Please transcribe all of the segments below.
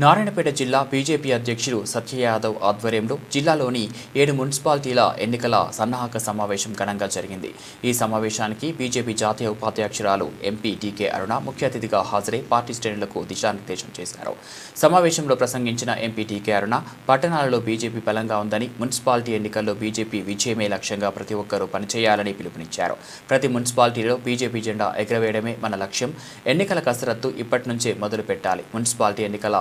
నారాయణపేట జిల్లా బీజేపీ అధ్యక్షుడు సత్య యాదవ్ ఆధ్వర్యంలో జిల్లాలోని ఏడు మున్సిపాలిటీల ఎన్నికల సన్నాహక సమావేశం ఘనంగా జరిగింది. ఈ సమావేశానికి బీజేపీ జాతీయ ఉపాధ్యక్షురాలు ఎంపీ టీకే అరుణ ముఖ్య అతిథిగా హాజరై పార్టీ శ్రేణులకు దిశానిర్దేశం చేశారు. సమావేశంలో ప్రసంగించిన ఎంపీ డీకే అరుణ పట్టణాలలో బీజేపీ బలంగా ఉందని మున్సిపాలిటీ ఎన్నికల్లో బీజేపీ విజయమే లక్ష్యంగా ప్రతి ఒక్కరూ పనిచేయాలని పిలుపునిచ్చారు. ప్రతి మున్సిపాలిటీలో బీజేపీ జెండా ఎగరవేయడమే మన లక్ష్యం. ఎన్నికల కసరత్తు ఇప్పటి నుంచే మొదలు పెట్టాలి మున్సిపాలిటీ ఎన్నికల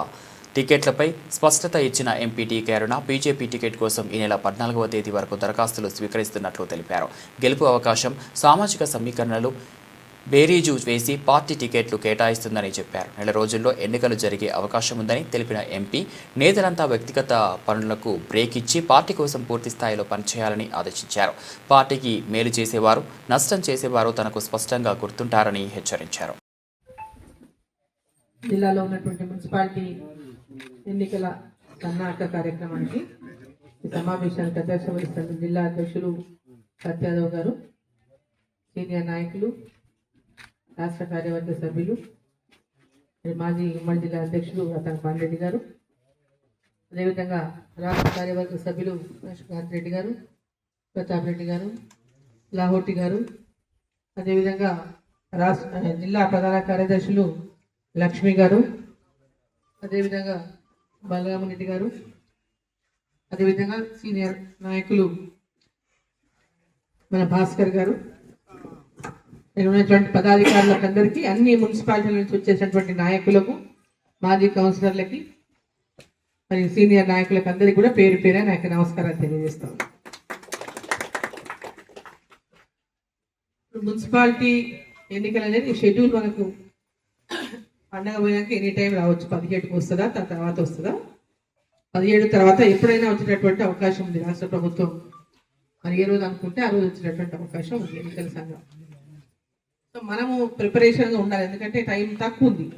టికెట్లపై స్పష్టత ఇచ్చిన MP TK Aruna BJP ticket కోసం ఈ నెల పద్నాలుగవ తేదీ వరకు దరఖాస్తులు స్వీకరిస్తున్నట్లు తెలిపారు. గెలుపు అవకాశం సామాజిక సమీకరణలు బేరీజు వేసి పార్టీ టికెట్లు కేటాయిస్తుందని చెప్పారు. నెల రోజుల్లో ఎన్నికలు జరిగే అవకాశం ఉందని తెలిపిన ఎంపీ నేతలంతా వ్యక్తిగత పనులకు బ్రేక్ ఇచ్చి పార్టీ కోసం పూర్తి స్థాయిలో పనిచేయాలని ఆదేశించారు. పార్టీకి మేలు చేసేవారు నష్టం చేసేవారు తనకు స్పష్టంగా గుర్తుంటారని హెచ్చరించారు. జిల్లాలో ఉన్నటువంటి మున్సిపాలిటీ ఎన్నికల సన్నాహక కార్యక్రమానికి ఈ సమావేశానికి అధ్యక్ష వహిస్తున్న జిల్లా అధ్యక్షులు సత్యాదవ్ గారు సీనియర్ నాయకులు రాష్ట్ర కార్యవర్గ సభ్యులు మాజీ ఉమ్మడి జిల్లా అధ్యక్షులు రతన్ పాండెడ్డి గారు అదేవిధంగా రాష్ట్ర కార్యవర్గ సభ్యులు లక్ష్మీకాంత్ రెడ్డి గారు ప్రతాప్ రెడ్డి గారు లాహోటి గారు అదేవిధంగా రాష్ట్ర జిల్లా ప్రధాన కార్యదర్శులు లక్ష్మి గారు అదేవిధంగా బలరామ రెడ్డి గారు అదేవిధంగా సీనియర్ నాయకులు మన భాస్కర్ గారు. ఉన్నటువంటి పదాధికారులకు అందరికీ అన్ని మున్సిపాలిటీల నుంచి వచ్చేసినటువంటి నాయకులకు మాజీ కౌన్సిలర్లకి మరియు సీనియర్ నాయకులకు అందరికీ కూడా పేరు పేరే నాకు నమస్కారాలు తెలియజేస్తాను మున్సిపాలిటీ ఎన్నికలు అనేది షెడ్యూల్ మనకు పండగ పోయాక ఎనీ టైం రావచ్చు. పదిహేడుకి వస్తుందా? దాని తర్వాత వస్తుందా? పదిహేడు తర్వాత ఎప్పుడైనా వచ్చేటటువంటి అవకాశం ఉంది. రాష్ట్ర ప్రభుత్వం మరి ఏ రోజు అనుకుంటే ఆ రోజు వచ్చేటటువంటి అవకాశం ఉంది. ఎన్నికల సంఘం. సో మనము ప్రిపరేషన్గా ఉండాలి. ఎందుకంటే టైం తక్కువ ఉంది.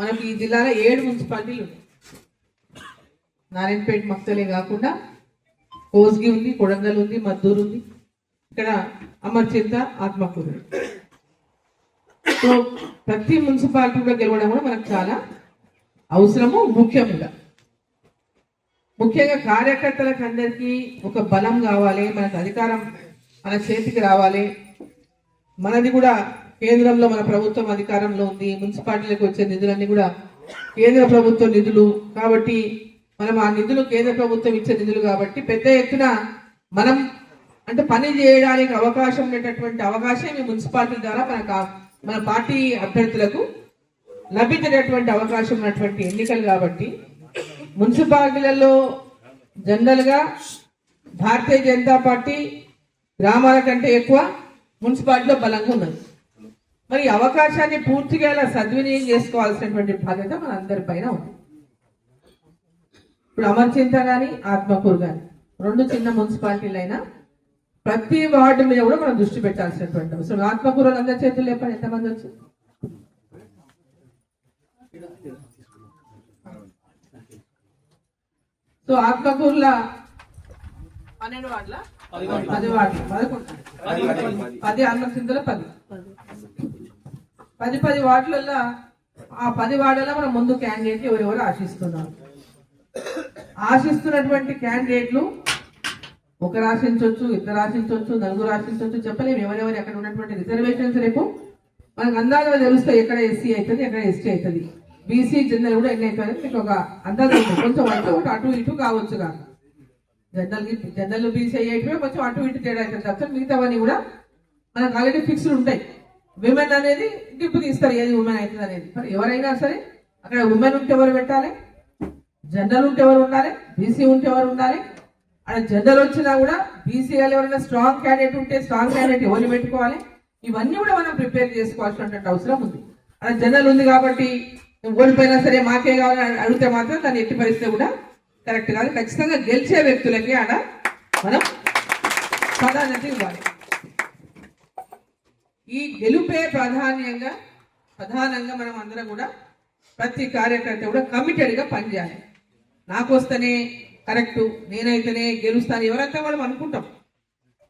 మనకి ఈ జిల్లాలో ఏడు మున్సిపాలిటీలు ఉన్నాయి. నారాయణపేట మక్తలే కాకుండా కోస్గి ఉంది కొడంగల్ ఉంది మద్దూరు ఉంది. ఇక్కడ అమర్చింత ఆత్మకూరు. సో ప్రతి మున్సిపాలిటీ కూడా గెలవడం కూడా మనకు చాలా అవసరము ముఖ్యం కూడా ముఖ్యంగా కార్యకర్తలకు అందరికీ ఒక బలం కావాలి మనకు అధికారం మన చేతికి రావాలి. మనది కూడా కేంద్రంలో మన ప్రభుత్వం అధికారంలో ఉంది. మున్సిపాలిటీలకు వచ్చే నిధులన్నీ కూడా కేంద్ర ప్రభుత్వ నిధులు. కాబట్టి మనం ఆ నిధులు కేంద్ర ప్రభుత్వం ఇచ్చే నిధులు కాబట్టి పెద్ద ఎత్తున మనం అంటే పని చేయడానికి అవకాశం ఉండేటటువంటి అవకాశం ఈ మున్సిపాలిటీ ద్వారా మనకు మన పార్టీ అభ్యర్థులకు లభించేటటువంటి అవకాశం ఉన్నటువంటి ఎన్నికలు కాబట్టి మున్సిపాలిటీలలో జనరల్గా భారతీయ జనతా పార్టీ గ్రామాల కంటే ఎక్కువ మున్సిపాలిటీలో బలంగా ఉన్నది. మరి అవకాశాన్ని పూర్తిగా ఇలా సద్వినియోగం చేసుకోవాల్సినటువంటి బాధ్యత మనందరి పైన ఉంది. ఇప్పుడు అమర్చింత కానీ ఆత్మకూరు కానీ రెండు చిన్న మున్సిపాలిటీలైనా ప్రతి వార్డు మీద కూడా మనం దృష్టి పెట్టాల్సినటువంటి అవసరం. ఆత్మకూరు అందరి చేతులు లేపండి. ఎంతమంది వచ్చి? సో ఆత్మకూరుల పన్నెండు వార్డుల? పది వార్డులు. పదకొండు. పది. ఆత్మచింతలో పది. పది పది వార్డులలో ఆ పది వార్డులలో మనం ముందు క్యాండిడేట్ ఎవరెవరు ఆశిస్తున్నాం ఆశిస్తున్నటువంటి క్యాండిడేట్లు ఒక రాశించవచ్చు ఇద్దరు రాశించవచ్చు నలుగురు రాశించవచ్చు చెప్పలేము. ఎవరెవరు అక్కడ ఉన్నటువంటి రిజర్వేషన్స్ రేపు? మనకు అందాజుగా తెలుస్తాయి ఎక్కడ ఎస్సీ అవుతుంది ఎక్కడ ఎస్టీ అవుతుంది. బీసీ జనరల్ కూడా ఎన్ని అవుతుంది మీకు ఒక అందాజం కొంచెం అంటే ఒకటి అటు ఇటు కావచ్చు కాక జనరల్ జనరల్ బీసీ అయ్యేటివే కొంచెం అటు ఇటు తేడా అవుతుంది తప్ప మిగతావన్నీ కూడా మనకు ఆల్రెడీ ఫిక్స్డ్ ఉంటాయి. విమెన్ అనేది డిప్పు తీస్తారు ఏది ఉమెన్ అవుతుంది అనేది. మరి ఎవరైనా సరే అక్కడ ఉమెన్ ఉంటే ఎవరు పెట్టాలి? జనరల్ ఉంటే ఎవరు ఉండాలి? బీసీ ఉంటే ఎవరు ఉండాలి? అక్కడ జనరల్ వచ్చినా కూడా బీసీ ఎవరైనా స్ట్రాంగ్ క్యాండిడేట్ ఉంటే స్ట్రాంగ్ క్యాండిడేట్ ఎవరిని పెట్టుకోవాలి? ఇవన్నీ కూడా మనం ప్రిపేర్ చేసుకోవాల్సినటువంటి అవసరం ఉంది. అక్కడ జనరల్ ఉంది కాబట్టి ఓడిపోయినా సరే మాకే కావాలని అడిగితే మాత్రం దాన్ని ఎట్టి పరిస్థితి కూడా కరెక్ట్ కాదు. ఖచ్చితంగా గెలిచే వ్యక్తులకి ఆడ మనం ప్రాధాన్యత ఇవ్వాలి. ఈ గెలుపే ప్రాధాన్యంగా ప్రధానంగా మనం అందరం కూడా ప్రతి కార్యకర్త కూడా కమిటెడ్గా పనిచేయాలి. నాకు వస్తేనే కరెక్ట్. నేనైతేనే గెలుస్తాను ఎవరంతా మనం అనుకుంటాం.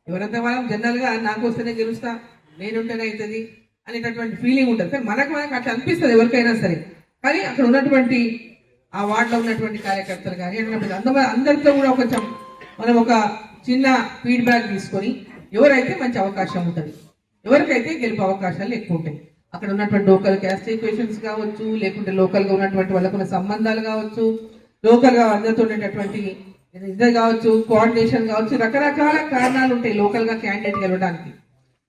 ఎవరంతా మనం జనరల్గా నాకు వస్తేనే గెలుస్తా నేనుంటేనే అవుతుంది అనేటటువంటి ఫీలింగ్ ఉంటుంది. కానీ మనకు మనకు అట్లా అనిపిస్తుంది ఎవరికైనా సరే. కానీ అక్కడ ఉన్నటువంటి ఆ వార్డులో ఉన్నటువంటి కార్యకర్తలు కానీ అటువంటి అందరితో కూడా కొంచెం మనం ఒక చిన్న ఫీడ్బ్యాక్ తీసుకొని ఎవరైతే మంచి అవకాశం ఉంటుంది ఎవరికైతే గెలిపే అవకాశాలు ఎక్కువ ఉంటాయి అక్కడ ఉన్నటువంటి లోకల్ క్యాస్ట్ ఈక్వేషన్స్ కావచ్చు లేకుంటే లోకల్గా ఉన్నటువంటి వాళ్ళకున్న సంబంధాలు కావచ్చు లోకల్గా అందరితో ఉండేటటువంటి ఇద్దరు కావచ్చు కోఆర్డినేషన్ కావచ్చు రకరకాల కారణాలు ఉంటాయి లోకల్గా క్యాండిడేట్ గెలవడానికి.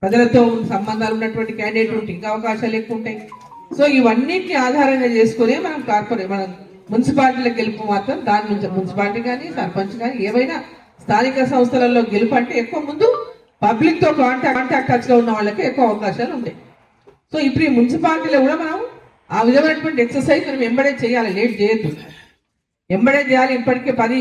ప్రజలతో సంబంధాలు ఉన్నటువంటి క్యాండిడేట్ ఉంటే ఇంకా అవకాశాలు ఎక్కువ ఉంటాయి. సో ఇవన్నిటిని ఆధారంగా చేసుకునే మనం కార్పొరేట్ మనం మున్సిపాలిటీల గెలుపు మాత్రం దాని నుంచి మున్సిపాలిటీ కానీ సర్పంచ్ కానీ ఏవైనా స్థానిక సంస్థలలో గెలుపు అంటే ఎక్కువ ముందు పబ్లిక్తో కాంటాక్ట్ కాంటాక్ట్ టచ్లో ఉన్న వాళ్ళకి ఎక్కువ అవకాశాలు ఉంటాయి. సో ఇప్పుడు ఈ మున్సిపాలిటీలో కూడా మనం ఆ విధమైనటువంటి ఎక్సర్సైజ్ మనం ఎంబడే చేయాలి లేట్ చేయొద్దు. ఎంబడే చేయాలి ఇప్పటికీ పది